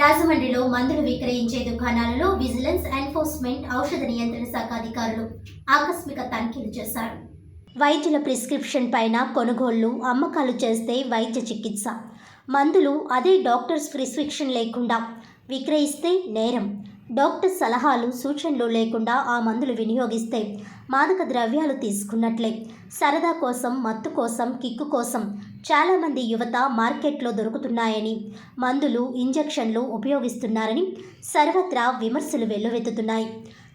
రాజమండ్రిలో మందులు విక్రయించే దుకాణాలలో విజిలెన్స్ ఎన్ఫోర్స్మెంట్ ఔషధ నియంత్రణ శాఖ అధికారులు ఆకస్మిక తనిఖీలు చేశారు. వైద్యుల ప్రిస్క్రిప్షన్ పైన కొనుగోళ్ళు అమ్మకాలు చేస్తే వైద్య చికిత్స. మందులు అదే డాక్టర్స్ ప్రిస్క్రిప్షన్ లేకుండా విక్రయిస్తే నేరం. డాక్టర్ సలహాలు సూచనలు లేకుండా ఆ మందులు వినియోగిస్తే మాదక ద్రవ్యాలు తీసుకున్నట్లే. సరదా కోసం మత్తు కోసం కిక్కు కోసం చాలామంది యువత మార్కెట్లో దొరుకుతున్నాయని మందులు ఇంజెక్షన్లు ఉపయోగిస్తున్నారని సర్వత్రా విమర్శలు వెల్లువెత్తుతున్నాయి.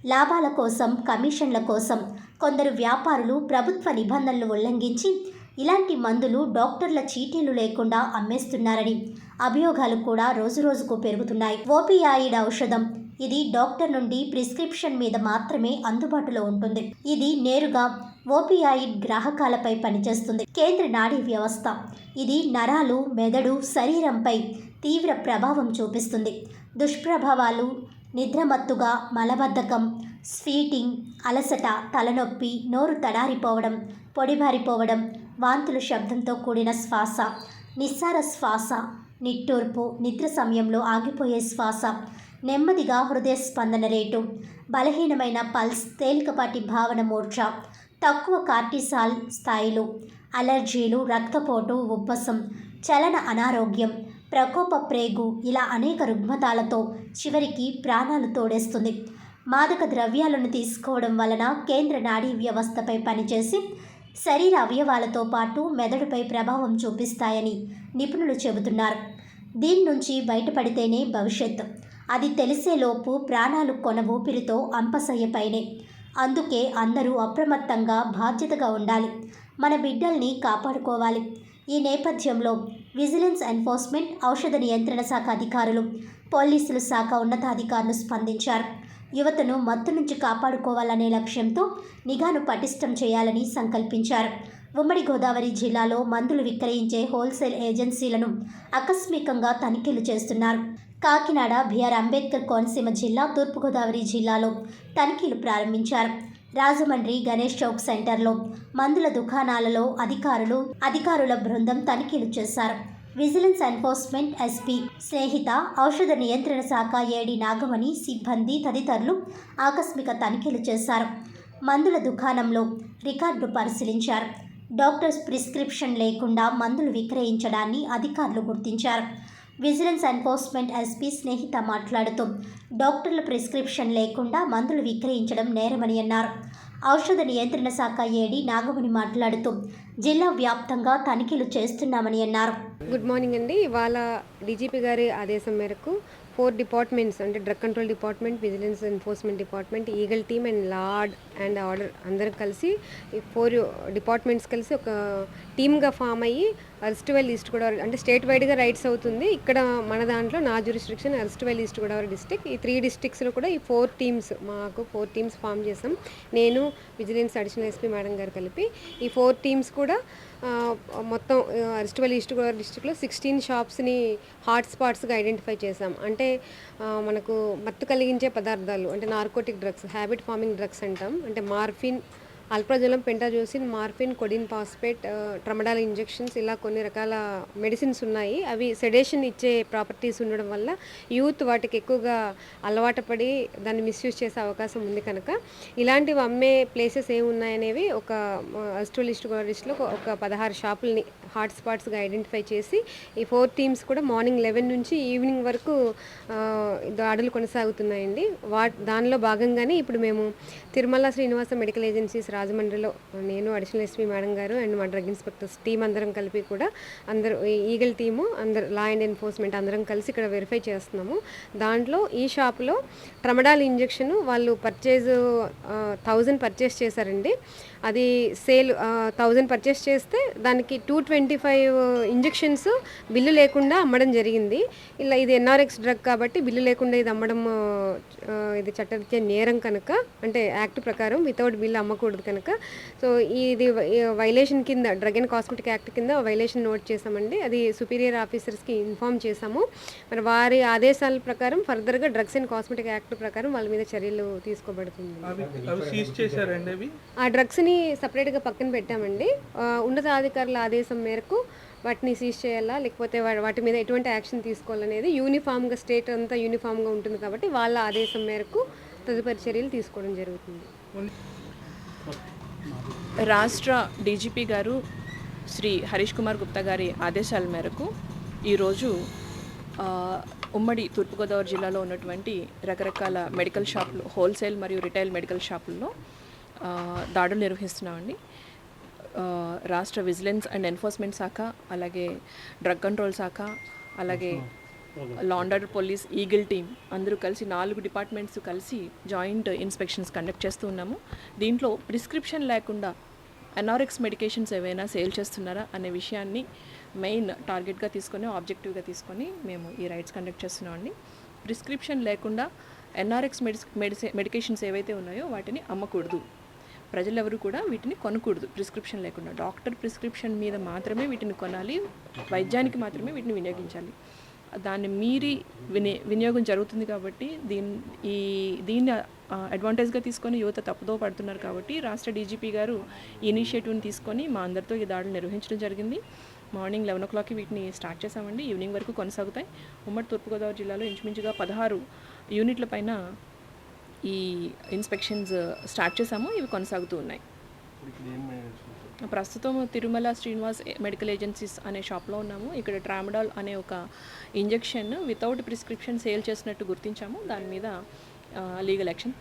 లాభాల కోసం కమిషన్ల కోసం కొందరు వ్యాపారులు ప్రభుత్వ నిబంధనలు ఉల్లంఘించి ఇలాంటి మందులు డాక్టర్ల చీటీలు లేకుండా అమ్మేస్తున్నారని అభియోగాలు కూడా రోజురోజుకు పెరుగుతున్నాయి. ఓపియాయిడ్ ఔషధం ఇది డాక్టర్ నుండి ప్రిస్క్రిప్షన్ మీద మాత్రమే అందుబాటులో ఉంటుంది. ఇది నేరుగా ఓపియాయిడ్ గ్రాహకాలపై పనిచేస్తుంది. కేంద్ర నాడీ వ్యవస్థ. ఇది నరాలు మెదడు శరీరంపై తీవ్ర ప్రభావం చూపిస్తుంది. దుష్ప్రభావాలు నిద్రమత్తుగా మలబద్ధకం స్వీటింగ్ అలసట తలనొప్పి నోరు తడారిపోవడం పొడిబారిపోవడం వాంతుల శబ్దంతో కూడిన శ్వాస నిస్సార శ్వాస నిట్టూర్పు నిద్ర సమయంలో ఆగిపోయే శ్వాస నెమ్మదిగా హృదయ స్పందన రేటు బలహీనమైన పల్స్ తేలికపాటి భావన మూర్ఛ తక్కువ కార్టిసాల్ స్థాయిలు అలర్జీలు రక్తపోటు ఉబ్బసం చలన అనారోగ్యం ప్రకోప ప్రేగు ఇలా అనేక రుగ్మతాలతో చివరికి ప్రాణాలు తోడేస్తుంది. మాదక ద్రవ్యాలను తీసుకోవడం వలన కేంద్ర నాడీ వ్యవస్థపై పనిచేసి శరీర అవయవాలతో పాటు మెదడుపై ప్రభావం చూపిస్తాయని నిపుణులు చెబుతున్నారు. దీని నుంచి బయటపడితేనే భవిష్యత్తు. అది తెలిసేలోపు ప్రాణాలు కొన ఊపిరితో అంపసయ్యపైనే అందుకే అందరూ అప్రమత్తంగా బాధ్యతగా ఉండాలి. మన బిడ్డల్ని కాపాడుకోవాలి. ఈ నేపథ్యంలో విజిలెన్స్ ఎన్ఫోర్స్మెంట్ ఔషధ నియంత్రణ శాఖ అధికారులు పోలీసులు శాఖ ఉన్నతాధికారులు స్పందించారు. యువతను మత్తు నుంచి కాపాడుకోవాలనే లక్ష్యంతో నిఘాను పటిష్టం చేయాలని సంకల్పించారు. ఉమ్మడి గోదావరి జిల్లాలో మందులు విక్రయించే హోల్సేల్ ఏజెన్సీలను ఆకస్మికంగా తనిఖీలు చేస్తున్నారు. కాకినాడ బిఆర్ అంబేద్కర్ కోనసీమ జిల్లా తూర్పుగోదావరి జిల్లాలో తనిఖీలు ప్రారంభించారు. రాజమండ్రి గణేష్ చౌక్ సెంటర్లో మందుల దుకాణాలలో అధికారులు అధికారుల బృందం తనిఖీలు చేశారు. విజిలెన్స్ ఎన్ఫోర్స్మెంట్ ఎస్పీ స్నేహిత ఔషధ నియంత్రణ శాఖ ఏడి నాగమణి సిబ్బంది తదితరులు ఆకస్మిక తనిఖీలు చేశారు. మందుల దుకాణంలో రికార్డు పరిశీలించారు. డాక్టర్స్ ప్రిస్క్రిప్షన్ లేకుండా మందులు విక్రయించడాన్ని అధికారులు గుర్తించారు. విజిలెన్స్ ఎన్ఫోర్స్మెంట్ ఎస్పీ స్నేహిత మాట్లాడుతూ డాక్టర్ల ప్రిస్క్రిప్షన్ లేకుండా మందులు విక్రయించడం నేరమని అన్నారు. ఔషధ నియంత్రణ శాఖ ఏడి నాగమణి మాట్లాడుతూ జిల్లా వ్యాప్తంగా తనిఖీలు చేస్తున్నామని అన్నారు. గుడ్ మార్నింగ్ అండి. ఇవాళ డీజీపీ గారి ఆదేశం మేరకు ఫోర్ డిపార్ట్మెంట్స్ అంటే drug control department vigilance enforcement department eagle team and law and order అందరం కలిసి ఈ ఫోర్ డిపార్ట్మెంట్స్ కలిసి ఒక టీమ్గా ఫామ్ అయ్యి అరెస్టివల్ ఈస్ట్ గోదావరి అంటే స్టేట్ వైడ్గా రైట్స్ అవుతుంది. ఇక్కడ మన దాంట్లో నా జ్యూరిస్ట్రిక్షన్ అరెస్టివల్ ఈస్ట్ గోదావరి డిస్టిక్ ఈ త్రీ డిస్టిక్స్లో కూడా ఈ ఫోర్ టీమ్స్ మాకు ఫోర్ టీమ్స్ ఫామ్ చేసాం. నేను విజిలెన్స్ అడిషనల్ ఎస్పీ మేడం గారు కలిపి ఈ ఫోర్ టీమ్స్ కూడా మొత్తం అరెస్ట్ వెల్ ఈస్ట్ గోదావరి డిస్టిక్లో సిక్స్టీన్ షాప్స్ని హాట్ స్పాట్స్గా ఐడెంటిఫై చేసాం. అంటే మనకు మత్తు కలిగించే పదార్థాలు అంటే narcotic drugs habit forming drugs అంటాం. అంటే morphine alprazolam pentazocine morphine codeine phosphate tramadol injections ఇలా కొన్ని రకాల మెడిసిన్స్ ఉన్నాయి. అవి సెడేషన్ ఇచ్చే ప్రాపర్టీస్ ఉండడం వల్ల యూత్ వాటికి ఎక్కువగా అలవాటు పడి దాన్ని మిస్యూజ్ చేసే అవకాశం ఉంది కనుక. ఇలాంటివి అమ్మే ప్లేసెస్ ఏమి ఉన్నాయనేవి ఒక అస్టో లిస్ట్ లిస్ట్లో ఒక పదహారు షాపుల్ని హాట్స్పాట్స్గా ఐడెంటిఫై చేసి ఈ ఫోర్ టీమ్స్ కూడా మార్నింగ్ లెవెన్ నుంచి ఈవినింగ్ వరకు దాడులు కొనసాగుతున్నాయండి. వా దానిలో భాగంగానే ఇప్పుడు మేము తిరుమల శ్రీనివాస మెడికల్ ఏజెన్సీస్ రాజమండ్రిలో నేను అడిషనల్ ఎస్పీ మేడం గారు అండ్ మా డ్రగ్ ఇన్స్పెక్టర్స్ టీం అందరం కలిపి కూడా అందరూ ఈగల్ టీము అందరు లా అండ్ ఎన్ఫోర్స్మెంట్ అందరం కలిసి ఇక్కడ వెరిఫై చేస్తున్నాము. దాంట్లో ఈ షాప్లో ట్రమడాల్ ఇంజెక్షన్ వాళ్ళు పర్చేజ్ థౌజండ్ పర్చేస్ చేశారండి. అది సేల్ థౌజండ్ పర్చేస్ చేస్తే దానికి two twenty five injections bill లేకుండా అమ్మడం జరిగింది. ఇలా ఇది ఎన్ఆర్ఎక్స్ డ్రగ్ కాబట్టి బిల్లు లేకుండా ఇది అమ్మడం ఇది చట్టరీత్యా నేరం కనుక అంటే యాక్ట్ ప్రకారం వితౌట్ బిల్ అమ్మకూడదు కనుక. సో ఇది వైలేషన్ కింద డ్రగ్ అండ్ కాస్మెటిక్ యాక్ట్ కింద వైలేషన్ నోట్ చేసామండి అది సుపీరియర్ ఆఫీసర్స్కి ఇన్ఫామ్ చేసాము మరి వారి ఆదేశాల ప్రకారం ఫర్దర్గా డ్రగ్స్ అండ్ కాస్మెటిక్ యాక్ట్ ప్రకారం వాళ్ళ మీద చర్యలు తీసుకోబడుతుంది. ఆ డ్రగ్స్ని సపరేట్గా పక్కన పెట్టామండి. ఉన్నతాధికారుల ఆదేశం మేరకు వాటిని సీజ్ చేయాలా లేకపోతే వాటి మీద ఎటువంటి యాక్షన్ తీసుకోవాలనేది యూనిఫామ్గా స్టేట్ అంతా యూనిఫామ్గా ఉంటుంది కాబట్టి వాళ్ళ ఆదేశం మేరకు తదుపరి చర్యలు తీసుకోవడం జరుగుతుంది. రాష్ట్ర డీజీపీ గారు శ్రీ హరీష్ కుమార్ గుప్తా గారి ఆదేశాల మేరకు ఈరోజు ఉమ్మడి తూర్పుగోదావరి జిల్లాలో ఉన్నటువంటి రకరకాల మెడికల్ షాపులు హోల్సేల్ మరియు రిటైల్ మెడికల్ షాపుల్లో దాడులు నిర్వహిస్తున్నామండి. రాష్ట్ర విజిలెన్స్ అండ్ ఎన్ఫోర్స్మెంట్ శాఖ అలాగే డ్రగ్ కంట్రోల్ శాఖ అలాగే లాండర్ పోలీస్ ఈగిల్ టీమ్ అందరూ కలిసి నాలుగు డిపార్ట్మెంట్స్ కలిసి జాయింట్ ఇన్స్పెక్షన్స్ కండక్ట్ చేస్తూ ఉన్నాము. దీంట్లో ప్రిస్క్రిప్షన్ లేకుండా ఎనారిక్స్ మెడికేషన్స్ ఏవైనా సేల్ చేస్తున్నారా అనే విషయాన్ని మెయిన్ టార్గెట్గా తీసుకొని ఆబ్జెక్టివ్గా తీసుకొని మేము ఈ రైడ్స్ కండక్ట్ చేస్తున్నామండి ప్రిస్క్రిప్షన్ లేకుండా ఎన్ఆర్ఎక్స్ మెడిస్ మెడిసి మెడికేషన్స్ ఏవైతే ఉన్నాయో వాటిని అమ్మకూడదు. ప్రజలెవరు కూడా వీటిని కొనకూడదు. ప్రిస్క్రిప్షన్ లేకుండా. డాక్టర్ ప్రిస్క్రిప్షన్ మీద మాత్రమే వీటిని కొనాలి. వైద్యానికి మాత్రమే వీటిని వినియోగించాలి. దాన్ని మీరి విని వినియోగం జరుగుతుంది కాబట్టి దీని ఈ దీన్ని అడ్వాంటేజ్గా తీసుకొని యువత తప్పుదో పడుతున్నారు కాబట్టి రాష్ట్ర డీజీపీ గారు ఇనిషియేటివ్ని తీసుకొని మా అందరితో ఈ దాడులు నిర్వహించడం జరిగింది. మార్నింగ్ లెవెన్ ఓ క్లాక్కి వీటిని స్టార్ట్ చేసామండి ఈవినింగ్ వరకు కొనసాగుతాయి. ఉమ్మడి తూర్పుగోదావరి జిల్లాలో ఇంచుమించుగా పదహారు యూనిట్ల పైన ఈ ఇన్స్పెక్షన్స్ స్టార్ట్ చేసాము ఇవి కొనసాగుతూ ఉన్నాయి. ప్రస్తుతం తిరుమల శ్రీనివాస్ మెడికల్ ఏజెన్సీస్ అనే షాప్లో ఉన్నాము. ఇక్కడ ట్రామడాల్ అనే ఒక ఇంజెక్షన్ వితౌట్ ప్రిస్క్రిప్షన్ సేల్ చేసినట్టు గుర్తించాము. దాని మీద లీగల్ యాక్షన్